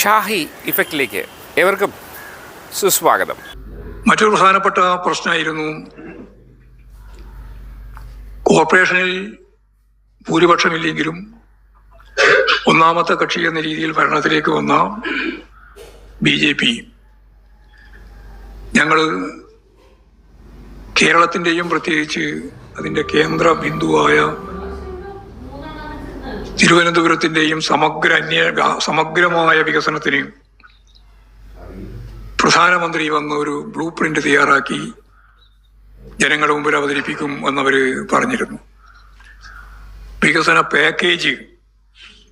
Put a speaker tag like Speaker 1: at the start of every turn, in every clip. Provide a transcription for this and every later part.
Speaker 1: ഷാഹി ഇഫക്റ്റിലേക്ക് ഏവർക്കും സുസ്വാഗതം.
Speaker 2: മറ്റൊരു പ്രധാനപ്പെട്ട പ്രശ്നമായിരുന്നു കോർപ്പറേഷനിൽ ഭൂരിപക്ഷമില്ലെങ്കിലും ഒന്നാമത്തെ കക്ഷി എന്ന രീതിയിൽ ഭരണത്തിലേക്ക് വന്ന ബി ജെ പി. ഞങ്ങൾ കേരളത്തിന്റെയും പ്രത്യേകിച്ച് അതിന്റെ കേന്ദ്ര ബിന്ദുവായ തിരുവനന്തപുരത്തിന്റെയും സമഗ്ര അന്യ സമഗ്രമായ വികസനത്തിന് പ്രധാനമന്ത്രി വന്ന ഒരു ബ്ലൂ പ്രിന്റ് തയ്യാറാക്കി ജനങ്ങളുടെ മുമ്പിൽ അവതരിപ്പിക്കും എന്നവര് പറഞ്ഞിരുന്നു. വികസന പാക്കേജ്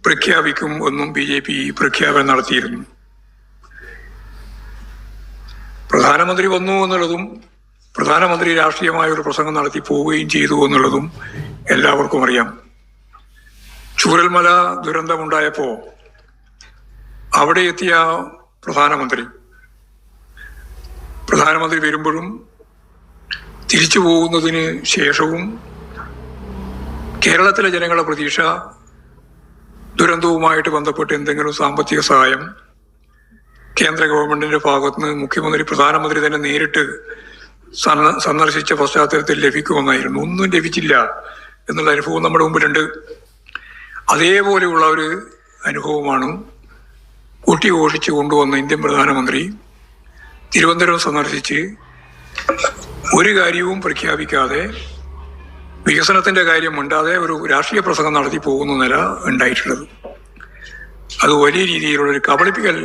Speaker 2: പ്രഖ്യാപിക്കും എന്നും ബി ജെ പി പ്രഖ്യാപനം നടത്തിയിരുന്നു. പ്രധാനമന്ത്രി വന്നു എന്നുള്ളതും പ്രധാനമന്ത്രി രാഷ്ട്രീയമായ ഒരു പ്രസംഗം നടത്തി പോവുകയും ചെയ്തു എന്നുള്ളതും എല്ലാവർക്കും അറിയാം. ചൂരൽമല ദുരന്തമുണ്ടായപ്പോ അവിടെ എത്തിയ പ്രധാനമന്ത്രി. പ്രധാനമന്ത്രി വരുമ്പോഴും തിരിച്ചു പോകുന്നതിന് ശേഷവും കേരളത്തിലെ ജനങ്ങളുടെ പ്രതീക്ഷ ദുരന്തവുമായിട്ട് ബന്ധപ്പെട്ട് എന്തെങ്കിലും സാമ്പത്തിക സഹായം കേന്ദ്ര ഗവൺമെന്റിന്റെ ഭാഗത്തുനിന്ന് മുഖ്യമന്ത്രി പ്രധാനമന്ത്രി തന്നെ നേരിട്ട് സന്ദ- സന്ദർശിച്ച പശ്ചാത്തലത്തിൽ ലഭിക്കുമെന്നായിരുന്നു. ഒന്നും ലഭിച്ചില്ല എന്നുള്ള അനുഭവം നമ്മുടെ മുമ്പിലുണ്ട്. അതേപോലെയുള്ള ഒരു അനുഭവമാണ് കൂട്ടിഘോഷിച്ച് കൊണ്ടുവന്ന ഇന്ത്യൻ പ്രധാനമന്ത്രി തിരുവനന്തപുരം സന്ദർശിച്ച് ഒരു കാര്യവും പ്രഖ്യാപിക്കാതെ വികസനത്തിന്റെ കാര്യം മിണ്ടാതെ ഒരു രാഷ്ട്രീയ പ്രസംഗം നടത്തി പോകുന്ന നില ഉണ്ടായിട്ടുള്ളത്. അത് വലിയ രീതിയിലുള്ള ഒരു കബളിപ്പിക്കൽ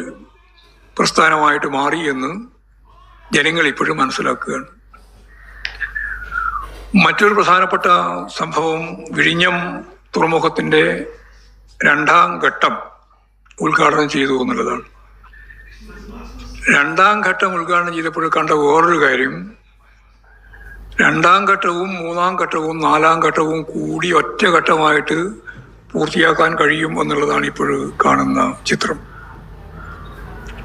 Speaker 2: പ്രസ്ഥാനമായിട്ട് മാറി എന്ന് ജനങ്ങൾ ഇപ്പോഴും മനസ്സിലാക്കുകയാണ്. മറ്റൊരു പ്രധാനപ്പെട്ട സംഭവം വിഴിഞ്ഞം തുറമുഖത്തിന്റെ രണ്ടാം ഘട്ടം ഉദ്ഘാടനം ചെയ്തു എന്നുള്ളതാണ്. രണ്ടാം ഘട്ടം ഉദ്ഘാടനം ചെയ്തപ്പോൾ കണ്ട വേറൊരു കാര്യം. രണ്ടാം ഘട്ടവും മൂന്നാം ഘട്ടവും നാലാം ഘട്ടവും കൂടി ഒറ്റ ഘട്ടമായിട്ട് പൂർത്തിയാക്കാൻ കഴിയും എന്നുള്ളതാണ് ഇപ്പോൾ കാണുന്ന ചിത്രം.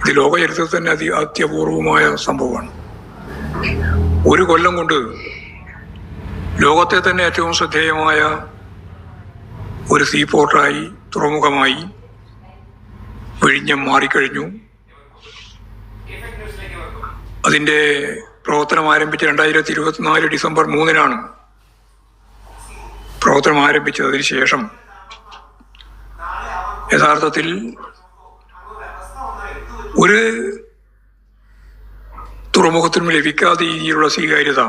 Speaker 2: ഇത് ലോകചരിത്രത്തിൽ തന്നെ അതി അത്യപൂർവമായ സംഭവമാണ്. ഒരു കൊല്ലം കൊണ്ട് ലോകത്തെ തന്നെ ഏറ്റവും ശ്രദ്ധേയമായ ഒരു സീ പോർട്ടായി തുറമുഖമായി വിഴിഞ്ഞം മാറിക്കഴിഞ്ഞു. അതിന്റെ പ്രവർത്തനം ആരംഭിച്ച രണ്ടായിരത്തി ഇരുപത്തിനാല് ഡിസംബർ മൂന്നിനാണ് പ്രവർത്തനം ആരംഭിച്ചതിന് ശേഷം യഥാർത്ഥത്തിൽ ഒരു തുറമുഖത്തിനും ലഭിക്കാത്ത രീതിയിലുള്ള സ്വീകാര്യത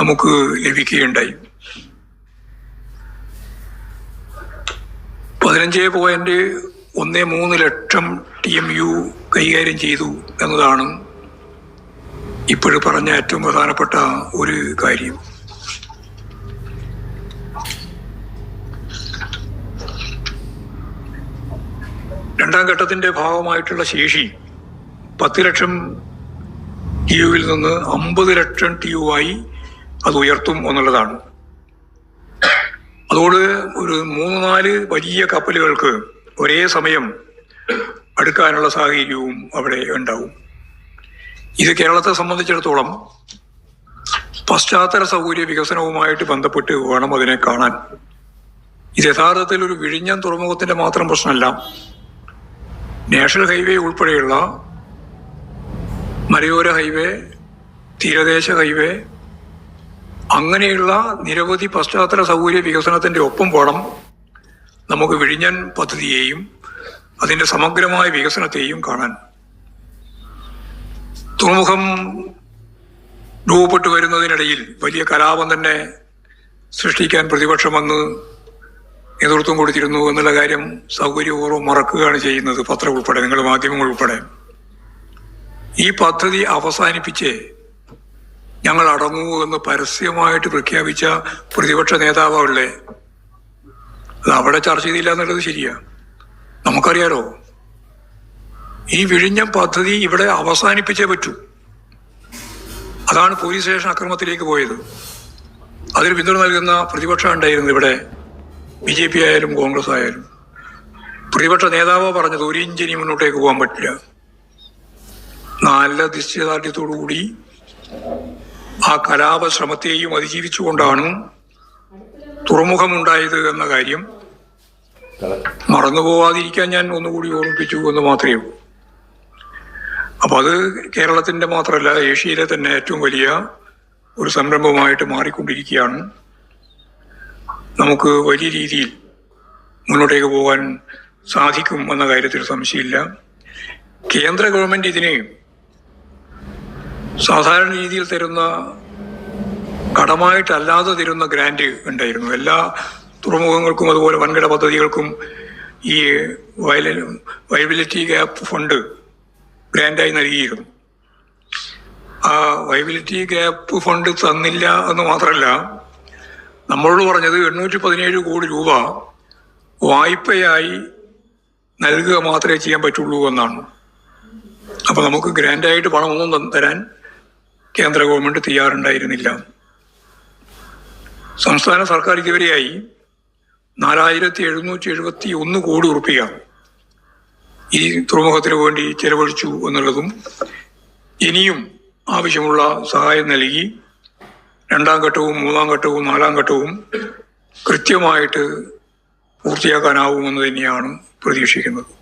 Speaker 2: നമുക്ക് ലഭിക്കുകയുണ്ടായി. പതിനഞ്ച് പോയിന്റ് ഒന്ന് മൂന്ന് ലക്ഷം ടി എം യു കൈകാര്യം ചെയ്തു എന്നതാണ് ഇപ്പോഴും പറഞ്ഞ ഏറ്റവും പ്രധാനപ്പെട്ട ഒരു കാര്യം. രണ്ടാം ഘട്ടത്തിന്റെ ഭാഗമായിട്ടുള്ള ശേഷി പത്ത് ലക്ഷം ടി യുവിൽ നിന്ന് അമ്പത് ലക്ഷം ടി യു ആയി അത് ഉയർത്തും എന്നുള്ളതാണ്. അതോട് ഒരു മൂന്ന് നാല് വലിയ കപ്പലുകൾക്ക് ഒരേ സമയം അടുക്കാനുള്ള സാഹചര്യവും അവിടെ ഉണ്ടാവും. ഇത് കേരളത്തെ സംബന്ധിച്ചിടത്തോളം പശ്ചാത്തല സൗകര്യ വികസനവുമായിട്ട് ബന്ധപ്പെട്ട് വേണം അതിനെ കാണാൻ. ഇത് യഥാർത്ഥത്തിൽ ഒരു വിഴിഞ്ഞം തുറമുഖത്തിന്റെ മാത്രം പ്രശ്നമല്ല. നാഷണൽ ഹൈവേ ഉൾപ്പെടെയുള്ള മലയോര ഹൈവേ തീരദേശ ഹൈവേ അങ്ങനെയുള്ള നിരവധി പശ്ചാത്തല സൗകര്യ വികസനത്തിന്റെ ഒപ്പം പോണം നമുക്ക് വിഴിഞ്ഞൻ പദ്ധതിയെയും അതിന്റെ സമഗ്രമായ വികസനത്തെയും കാണാൻ. തുറമുഖം രൂപപ്പെട്ടു വരുന്നതിനിടയിൽ വലിയ കലാപം തന്നെ സൃഷ്ടിക്കാൻ പ്രതിപക്ഷം വന്ന് നേതൃത്വം കൊടുത്തിരുന്നു എന്നുള്ള കാര്യം സൗകര്യപൂർവം മറക്കുകയാണ് ചെയ്യുന്നത് പത്രം ഉൾപ്പെടെ നിങ്ങൾ മാധ്യമങ്ങൾ ഉൾപ്പെടെ. ഈ പദ്ധതി അവസാനിപ്പിച്ച് ഞങ്ങൾ അടങ്ങൂ എന്ന് പരസ്യമായിട്ട് പ്രഖ്യാപിച്ച പ്രതിപക്ഷ നേതാവല്ലേ അത് അവിടെ ചർച്ച ചെയ്തില്ല എന്നുള്ളത് ശരിയാ. നമുക്കറിയാലോ ഈ വിഴിഞ്ഞം പദ്ധതി ഇവിടെ അവസാനിപ്പിച്ചേ പറ്റൂ. അതാണ് പോലീസ് സ്റ്റേഷൻ അക്രമത്തിലേക്ക് പോയത്. അതിന് പിന്തുണ നൽകുന്ന പ്രതിപക്ഷം ഉണ്ടായിരുന്നു ഇവിടെ. ബി ജെ പി ആയാലും കോൺഗ്രസ് ആയാലും. പ്രതിപക്ഷ നേതാവ് പറഞ്ഞത് ഒരു ഇഞ്ചിനി മുന്നോട്ടേക്ക് പോകാൻ പറ്റില്ല. നല്ല നിശ്ചയദാർഢ്യത്തോടുകൂടി ആ കലാപ ശ്രമത്തെയും അതിജീവിച്ചുകൊണ്ടാണ് തുറമുഖമുണ്ടായത് എന്ന കാര്യം മറന്നുപോവാതിരിക്കാൻ ഞാൻ ഒന്നുകൂടി ഓർമ്മിപ്പിച്ചു എന്ന് മാത്രമേ ഉള്ളൂ. അപ്പൊ അത് കേരളത്തിന്റെ മാത്രമല്ല ഏഷ്യയിലെ തന്നെ ഏറ്റവും വലിയ ഒരു സംരംഭമായിട്ട് മാറിക്കൊണ്ടിരിക്കുകയാണ്. നമുക്ക് വലിയ രീതിയിൽ മുന്നോട്ടേക്ക് പോകാൻ സാധിക്കും എന്ന കാര്യത്തിൽ സംശയമില്ല. കേന്ദ്ര ഗവൺമെന്റ് ഇതിനെ സാധാരണ രീതിയിൽ തരുന്ന കടമായിട്ടല്ലാതെ തരുന്ന ഗ്രാൻഡ് ഉണ്ടായിരുന്നു. എല്ലാ തുറമുഖങ്ങൾക്കും അതുപോലെ വൻകിട പദ്ധതികൾക്കും ഈ വയല വയബിലിറ്റി ഗ്യാപ്പ് ഫണ്ട് ഗ്രാൻഡായി നൽകിയിരുന്നു. ആ വൈബിലിറ്റി ഗ്യാപ്പ് ഫണ്ട് തന്നില്ല എന്ന് മാത്രമല്ല നമ്മളോട് പറഞ്ഞത് എണ്ണൂറ്റി പതിനേഴ് കോടി രൂപ വായ്പയായി നൽകുക മാത്രമേ ചെയ്യാൻ പറ്റുള്ളൂ എന്നാണ്. അപ്പൊ നമുക്ക് ഗ്രാൻഡായിട്ട് പണമൊന്നും തരാൻ കേന്ദ്ര ഗവൺമെന്റ് തയ്യാറുണ്ടായിരുന്നില്ല. സംസ്ഥാന സർക്കാർ ഇതുവരെയായി നാലായിരത്തി എഴുന്നൂറ്റി എഴുപത്തി ഒന്ന് കോടി ഉറുപ്പിക ഈ തുറമുഖത്തിന് വേണ്ടി ചെലവഴിച്ചു എന്നുള്ളതും ഇനിയും ആവശ്യമുള്ള സഹായം നൽകി രണ്ടാം ഘട്ടവും മൂന്നാം ഘട്ടവും നാലാം ഘട്ടവും കൃത്യമായിട്ട് പൂർത്തിയാക്കാനാവുമെന്ന് തന്നെയാണ് പ്രതീക്ഷിക്കുന്നത്.